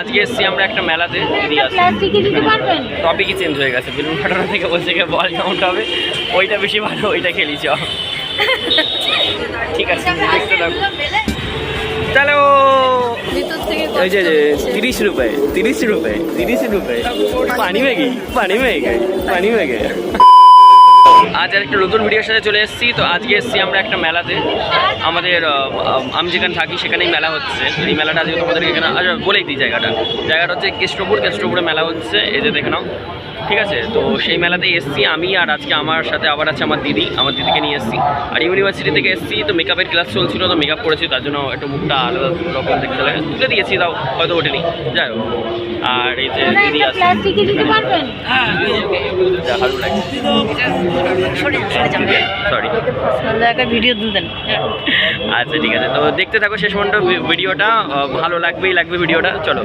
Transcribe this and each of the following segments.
আজকে এসছি আমরা একটা মেলাতে টপিকই চেঞ্জ হয়ে গেছে। বেলুন ফাটানো থেকে বলছে কি বল কাউন্ট হবে। ওইটা বেশি ভালো ওইটা খেলি চ ঠিক আছে দেখতে থাকো। চলো! যে যে তিরিশ রুপে তিরিশ রুপে তিরিশ রুপে। পানি মেগে পানি মেগে পানি মেগে। আজ আর একটা নতুন ভিডিওর সাথে চলে এসেছি। তো আজকে এসেছি আমরা একটা মেলাতে। আমাদের আমি যেখানে থাকি সেখানেই মেলা হচ্ছে। এই মেলাটা আজকে তোমাদেরকে এখানে আচ্ছা বলেই দিই জায়গাটা। জায়গাটা হচ্ছে কেষ্টপুর কেষ্টপুরে মেলা হচ্ছে। এই যে দেখে নাও। ঠিক আছে? তো সেই মেলাতে এসেছি আমি আর আজকে আমার সাথে আবার আছে আমার দিদি আমার দিদিকে নিয়ে এসেছি। আর ইউনিভার্সিটি থেকে এসেছি তো মেকআপের ক্লাস চলছিল তো মেকআপ করেছি তার জন্য একটু মুখটা আলাদা রকম দেখতে লাগে। তুলে দিয়েছি তাও হয়তো ওঠেনি। যাই হোক। আর এই যে দিদি আছে। প্লাস্টিকে দিতে পারবেন? যা ভালো লাগছে সরি ভিডিও তুলতেন আচ্ছা ঠিক আছে। তো দেখতে থাকো শেষ পর্যন্ত ভিডিওটা। ভালো লাগবেই লাগবে ভিডিওটা। চলো।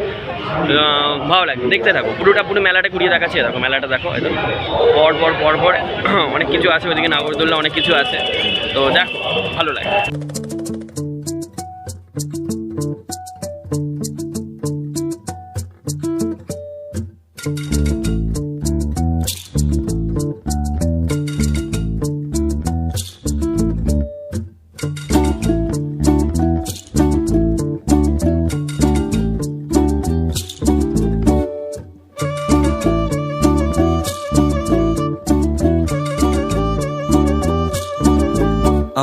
ভালো লাগবে। দেখতে থাকো। পুরোটা পুরো মেলাটা ঘুরিয়ে দেখাচ্ছি দেখো মেলাটা দেখো পর পর পর পর, অনেক কিছু আছে ওইদিকে নাগরদোল্লা অনেক কিছু আছে। তো দেখো ভালো লাগে।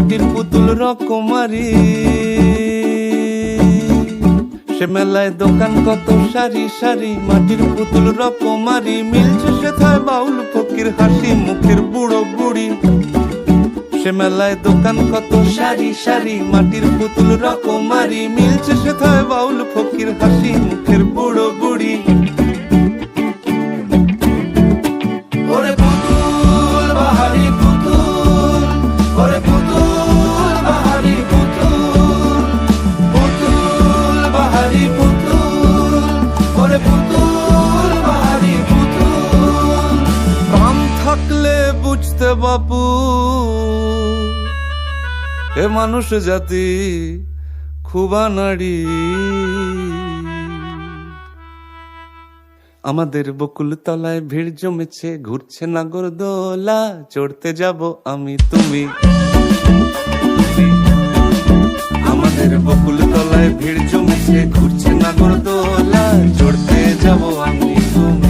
মাটির পুতুল রকমারি। সে মেলায় দোকান কত সারি সারি, মাটির পুতুল রকমারি। মিলছে সে থায় বাউল, ফকির হাসি, মুখের বুড়ো বুড়ি। সে মেলায় দোকান কত সারি সারি, মাটির পুতুল রকমারি। মিলছে সে থায় বাউল, ফকির হাসি, মুখের বুড়ো বুড়ি। বাপু, এ মানুষ জাতি খুবানাড়ি আমাদের বকুল তলায় ভিড় জমেছে, ঘুরছে নাগর দোলা, চড়তে যাব আমি তুমি। আমাদের বকুল তলায় ভিড় জমেছে, ঘুরছে নাগর দোলা, চড়তে যাব আমি তুমি।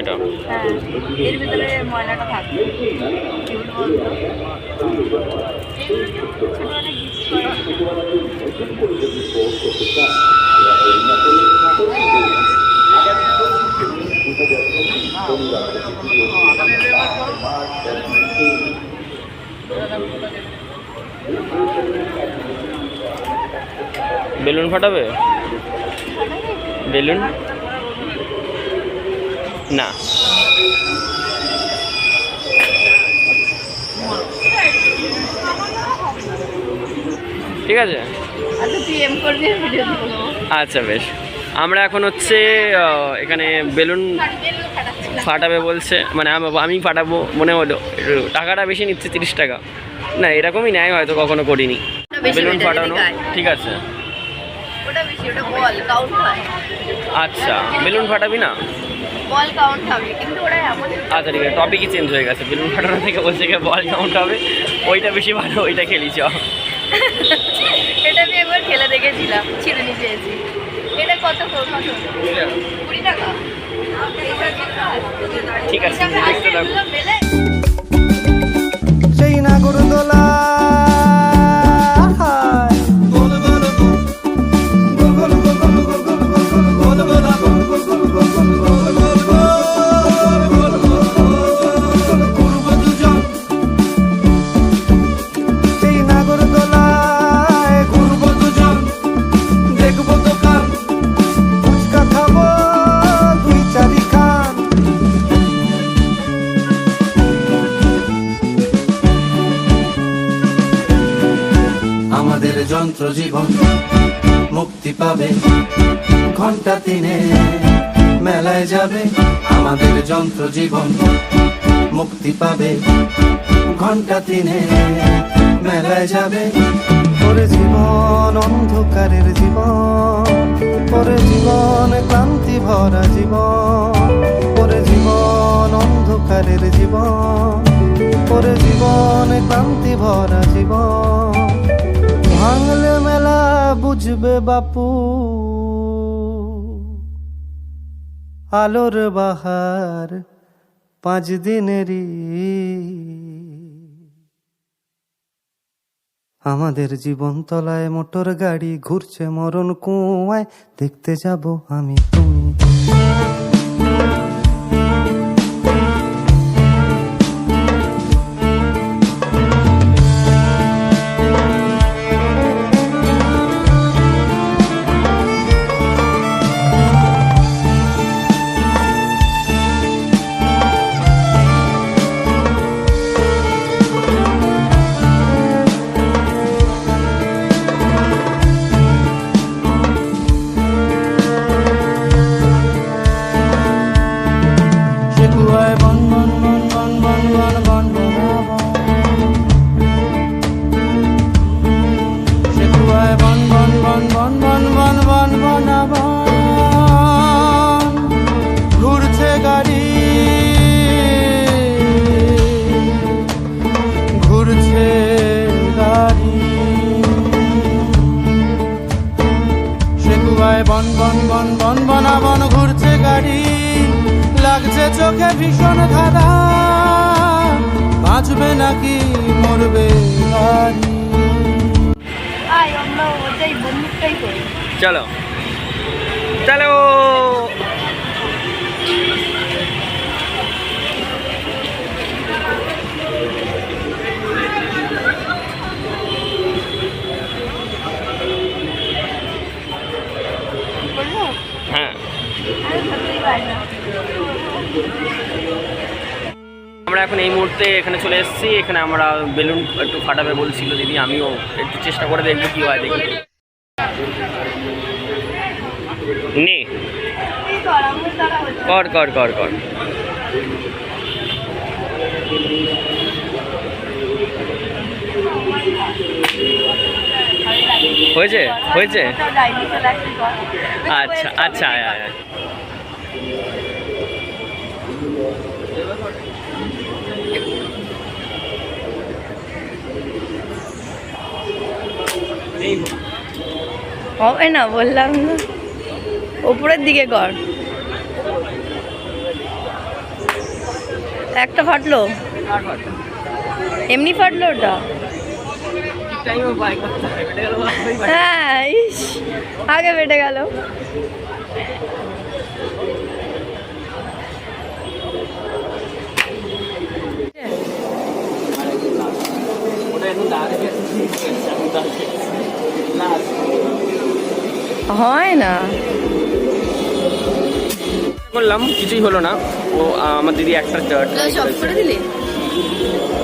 এটা। হ্যাঁ এর ভিতরে ময়লাটা। বেলুন ফাটাবে? বেলুন? না। ঠিক আছে? আচ্ছা আচ্ছা বেশ। আমরা এখন হচ্ছে এখানে বেলুন ফাটাবে বলছে। মানে আমি ফাটাবো মনে হলো। টাকাটা বেশি নিচ্ছে তিরিশ টাকা। না এরকমই নেয় হয়তো কখনো করিনি। বেলুন ফাটানো ঠিক আছে। আচ্ছা বেলুন ফাটাবি না? বল কাউন্ট হবে কিন্তু ওটা এমন আচ্ছা ঠিক আছে টপিকই চেঞ্জ হয়ে গেছে। বেলুন ফাটানো থেকে বলছে কি বল কাউন্ট হবে ওইটা বেশি ভালো ওইটা খেলি চ এটা আমি একবার খেলে দেখেছিলাম ছিঁড়ে চেয়েছি এটা কত কুড়ি টাকা? ঠিক আছে দেখতে থাকো। মেলে যন্ত্র জীবন মুক্তি পাবে। ঘণ্টা তিনে মেলায় যাবে আমাদের যন্ত্র জীবন মুক্তি পাবে। ঘণ্টা তিনে মেলায় যাবে। পরে জীবন অন্ধকারের জীবন পরে জীবন ক্লান্তি ভরা জীবন, ওরে জীবন অন্ধকারের জীবন পরে জীবন ক্লান্তি ভরা জীবন। ভাঙলে মেলা বুঝবে বাপু। আলোর বাহার পাঁচ দিনেরই। আমাদের জীবন তলায় মোটর গাড়ি ঘুরছে মরণ কুয়ায়, দেখতে যাব আমি তুমি। বন বন বন বনা বন ঘুরছে গাড়ি। লাগছে চোখে ভীষণ ধারা বাঁচবে নাকি মরবে গাড়ি চলো। চলো। এখানে চলে এসেছি, এখানে আমরা বেলুন একটু ফাটাবে বলছিল দিদি, আমিও একটু চেষ্টা করে দেখব কি হয় দেখি নে কর। কর কর কর হয়েছে হয়েছে। আচ্ছা আচ্ছা হবে না বললাম না। উপরের দিকে কর। একটা ফাটলো? এমনি ফাটলো ওটা? হ্যাঁ ইস আগে বেটে গেল। হয় না। করলাম কিছুই হলো না। ও আমার দিদি একটা try সব করেছে। করে দিলি?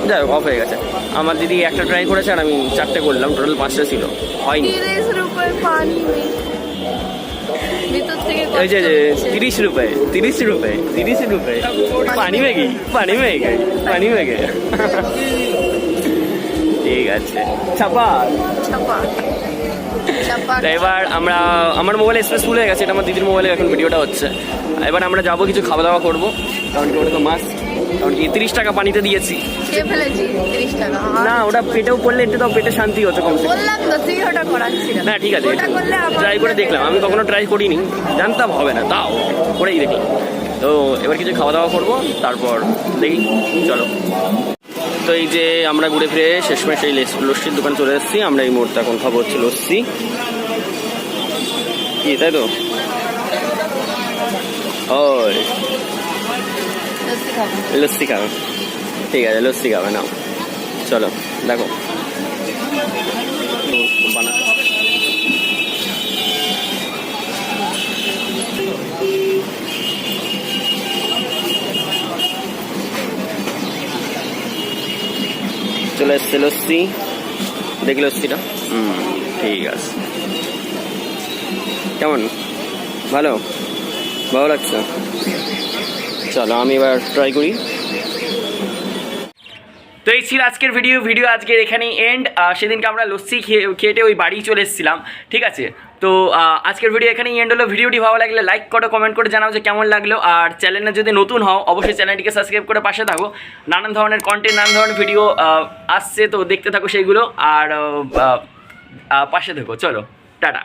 যাই হোক অফ হয়ে গেছে। আমার দিদি একটা ট্রাই করেছে আর আমি চারটে করলাম। টোটাল পাঁচটা ছিল। হয়নি। তিরিশ রুপে তিরিশ রুপে তিরিশ রুপে পানি মেগি পানি মেগে পানি মেগে ঠিক আছে। ছাপা। ছাপা। এবার আমরা আমার মোবাইলে স্পেস ফুল হয়ে গেছে এটা আমার দিদির মোবাইলে এখন ভিডিওটা হচ্ছে। এবার আমরা যাব কিছু খাওয়া দাওয়া করব। কারণ কি ওটা তো মাছ কারণ কি তিরিশ টাকা পানিতে দিয়েছি। না ওটা পেটেও পড়লে একটু তাও পেটে শান্তি হতো কমসে কম। তো না। ঠিক আছে ট্রাই করে দেখলাম। আমি কখনো ট্রাই করিনি। জানতাম হবে না তাও করেই দেখলাম। তো এবার কিছু খাওয়া দাওয়া করব তারপর দেখি চলো। তো এই যে আমরা ঘুরে ফিরে শেষমেশ এই লেস- লস্যির দোকান চলে এসেছি। আমরা এই মুহূর্তে এখন খাব হচ্ছে লস্যি। কি, তাই তো? লস্যি খাবে। ঠিক আছে, লস্যি খাবে, নাও। চলো, দেখো। বানা চলে এসছে লস্যি দেখি লস্যিটা হুম ঠিক আছে। কেমন? ভালো? ভালো লাগছে? চলো আমি এবার ট্রাই করি। তো এই ছিল আজকের ভিডিও ভিডিও আজকের এখানেই এন্ড সেদিনকে আমরা লস্যি খেয়ে, খেটে ওই বাড়ি চলে এসেছিলাম, ঠিক আছে? তো আজকের ভিডিও এখানেই এন্ড হলো। ভিডিওটি ভালো লাগলে লাইক করো কমেন্ট করে জানাও যে কেমন লাগল। আর চ্যানেলে যদি নতুন হও, অবশ্যই চ্যানেলটিকে সাবস্ক্রাইব করে পাশে থাকো। নানান ধরনের কন্টেন্ট নানান ধরনের ভিডিও আসছে, তো দেখতে থাকো সেইগুলো। আর পাশে থাকো। চলো, টাটা।